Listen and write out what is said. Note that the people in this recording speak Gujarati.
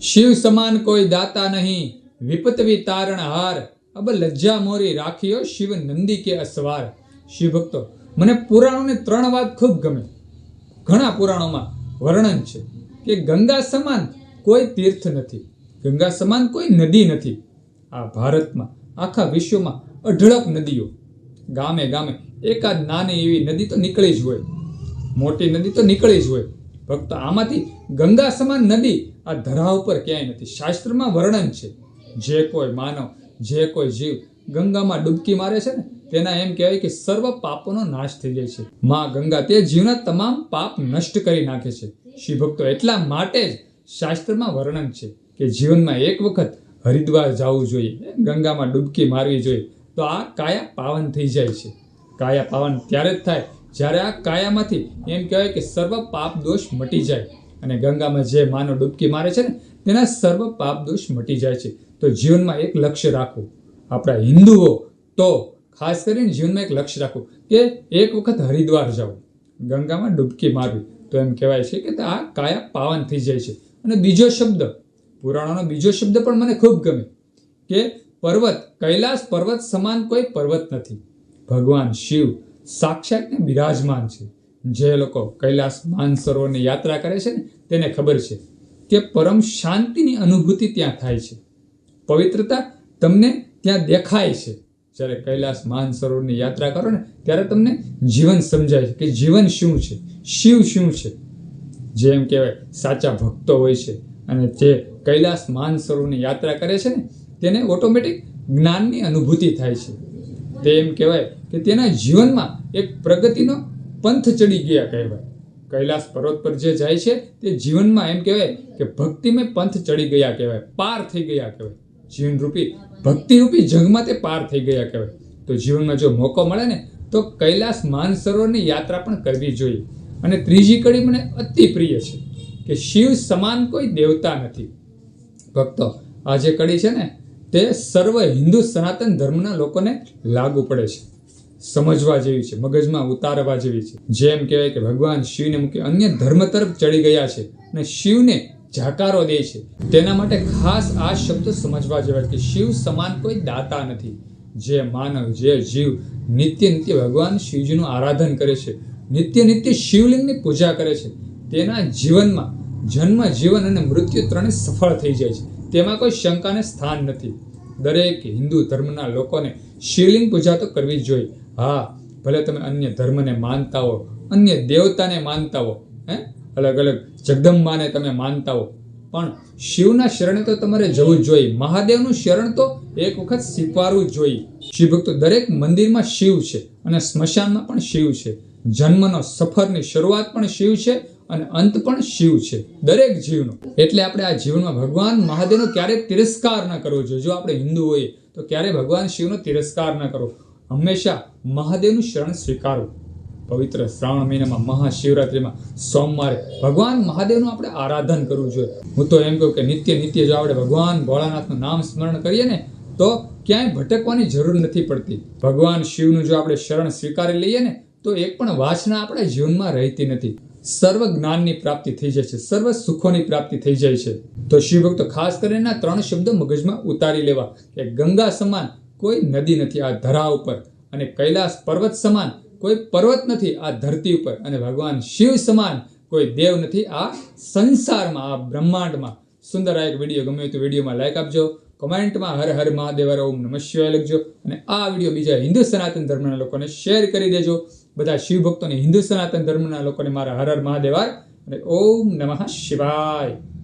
શિવ સમાન કોઈ દાતા નહીં. વિપતવી તારણ હાર. અબ લજ્જા મોરી રાખ્યો શિવ નંદી કે અસવાર. શિવ ભક્તો, મને પુરાણોની ત્રણ વાત ખૂબ ગમે. ઘણા પુરાણોમાં વર્ણન છે કે ગંગા સમાન કોઈ તીર્થ નથી. ગંગા સમાન કોઈ નદી નથી. આ ભારતમાં, આખા વિશ્વમાં અઢળક નદીઓ. ગામે ગામે એકાદ નાની એવી નદી તો નીકળી જ હોય. મોટી નદી તો નીકળી જ હોય. ભક્તો, આમાંથી ગંગા સમાન નદી આ ધરા ઉપર ક્યાંય નથી. શાસ્ત્રમાં વર્ણન છે, જે કોઈ માનવ, જે કોઈ જીવ ગંગામાં ડૂબકી મારે છે ને, તેના એમ કહેવાય કે સર્વ પાપોનો નાશ થઈ જાય છે. માં ગંગા તે જીવના તમામ પાપ નષ્ટ કરી નાખે છે. શિવ ભક્તો એટલા માટે જ શાસ્ત્રમાં વર્ણન છે કે જીવનમાં એક વખત હરિદ્વાર જવું જોઈએ ગંગામાં ડૂબકી મારવી જોઈએ, તો આ કાયા પાવન થઈ જાય છે. કાયા પાવન ત્યારે જ થાય જ્યારે આ કાયામાંથી એમ કહેવાય કે સર્વ પાપ દોષ મટી જાય. અને ગંગામાં જે માનવ ડૂબકી મારે છે ને, તેના સર્વ પાપ દોષ મટી જાય છે. તો જીવનમાં એક લક્ષ્ય રાખવું આપણા હિન્દુઓ તો ખાસ કરીને જીવનમાં એક લક્ષ્ય રાખવું કે એક વખત હરિદ્વાર જવું ગંગામાં ડૂબકી મારવી. તો એમ કહેવાય છે કે આ કાયા પાવન થઈ જાય છે. અને બીજો શબ્દ, પુરાણોનો બીજો શબ્દ પણ મને ખૂબ ગમે કે પર્વત, કૈલાસ પર્વત સમાન કોઈ પર્વત નથી. ભગવાન શિવ સાક્ષાત ને બિરાજમાન છે. જે લોકો કૈલાસ માનસરોવરની યાત્રા કરે છે ને, તેને ખબર છે કે પરમ શાંતિની અનુભૂતિ ત્યાં થાય છે. પવિત્રતા તમને ત્યાં દેખાય છે. જ્યારે કૈલાસ માનસરોવરની યાત્રા કરો ને, ત્યારે તમને જીવન સમજાય છે કે જીવન શું છે? શિવ શું છે? જેમ કહેવાય, સાચા ભક્તો હોય છે. અને જે કૈલાસ માનસરોવરની યાત્રા કરે છે ને, તેને ઓટોમેટિક જ્ઞાનની અનુભૂતિ થાય છે. તે એમ કહેવાય કે તેના જીવનમાં એક પ્રગતિનો પંથ ચડી ગયા કહેવાય. કૈલાસ પર્વત પર જે જાય છે, તે જીવનમાં એમ કહેવાય કે ભક્તિમય પંથ ચડી ગયા કહેવાય, પાર થઈ ગયા કહેવાય. જીવનરૂપી, ભક્તિરૂપી જંગમાં તે પાર થઈ ગયા કહેવાય. તો જીવનમાં જો મોકો મળે ને, તો કૈલાસ માનસરોવરની યાત્રા પણ કરવી જોઈએ. અને ત્રીજી કડી મને અતિ પ્રિય છે કે શિવ સમાન કોઈ દેવતા નથી. ભક્તો, આ જે કડી છે ને, તે સર્વ હિન્દુ સનાતન ધર્મના લોકોને લાગુ પડે છે. સમજવા જેવી છે, મગજમાં ઉતારવા જેવી છે. જેમ કહેવાય કે ભગવાન શિવને મૂકી અન્ય ધર્મ તરફ ચડી ગયા છે અને શિવને જાકારો દે છે. તેના માટે ખાસ આ શબ્દ સમજવા જેવા કે શિવ સમાન કોઈ દાતા નથી. જે માનવ, જે જીવ નિત્ય નિત્ય ભગવાન શિવજીનું આરાધન કરે છે, નિત્ય નિત્ય શિવલિંગની પૂજા કરે છે. તેના જીવનમાં જન્મ, જીવન અને મૃત્યુ ત્રણે સફળ થઈ જાય છે. તેમાં કોઈ શંકાને સ્થાન નથી. દરેક હિન્દુ ધર્મના લોકોને શિવલિંગ પૂજા તો કરવી જ જોઈએ. હા, ભલે તમે અન્ય ધર્મને માનતા હો અન્ય દેવતાને માનતા હો? હે અલગ અલગ જગદંબાને તમે માનતા હો પણ શિવના શરણે તો તમારે જવું જોઈએ. મહાદેવનું શરણ તો એક વખત સ્વીકારવું જોઈએ. શિવ ભક્તો દરેક મંદિરમાં શિવ છે અને સ્મશાનમાં પણ શિવ છે. જન્મનો સફરની શરૂઆત પણ શિવ છે અને અંત પણ શિવ છે. દરેક જીવનો. એટલે આપણે આ જીવનમાં ભગવાન મહાદેવનો ક્યારેય તિરસ્કાર ન કરવો જોઈએ. જો આપણે હિન્દુ હોઈએ તો ક્યારેય ભગવાન શિવનો તિરસ્કાર ન કરો? હંમેશા મહાદેવનું શરણ સ્વીકારો. પવિત્ર શ્રાવણ મહિનામાં મહાશિવરાત્રિમાં સોમવારે ભગવાન મહાદેવનું આપણે આરાધન કરવું જોઈએ. હું તો એમ કહું કે નિત્ય નિત્ય જો આપણે ભગવાન ભોળાનાથનું નામ સ્મરણ કરીએ ને, તો ક્યાંય ભટકવાની જરૂર નથી પડતી. ભગવાન શિવનું જો આપણે શરણ સ્વીકારી લઈએ ને, તો એક પણ વાસના આપણા જીવનમાં રહેતી નથી. સર્વ જ્ઞાનની પ્રાપ્તિ થઈ જાય છે, સર્વ સુખોની પ્રાપ્તિ થઈ જાય છે. તો શિવભક્તો ખાસ કરીને ત્રણ શબ્દો મગજમાં ઉતારી લેવા કે ગંગા સમાન કોઈ નદી નથી આ ધરા ઉપર અને કૈલાસ પર્વત સમાન કોઈ પર્વત નથી આ ધરતી ઉપર અને ભગવાન શિવ સમાન કોઈ દેવ નથી આ સંસારમાં, આ બ્રહ્માંડમાં. સુંદર આ એક વીડિયો ગમે તો વિડીયોમાં લાઈક આપજો. કમેન્ટમાં હર હર મહાદેવ ઓમ નમઃ શિવાય લખજો. અને આ વીડિયો બીજા હિન્દુ સનાતન ધર્મના લોકોને શેર કરી દેજો. બધા શિવ ભક્તોને હિન્દુ સનાતન ધર્મના લોકોને મારા હર હર મહાદેવ અને ઓમ નમઃ શિવાય.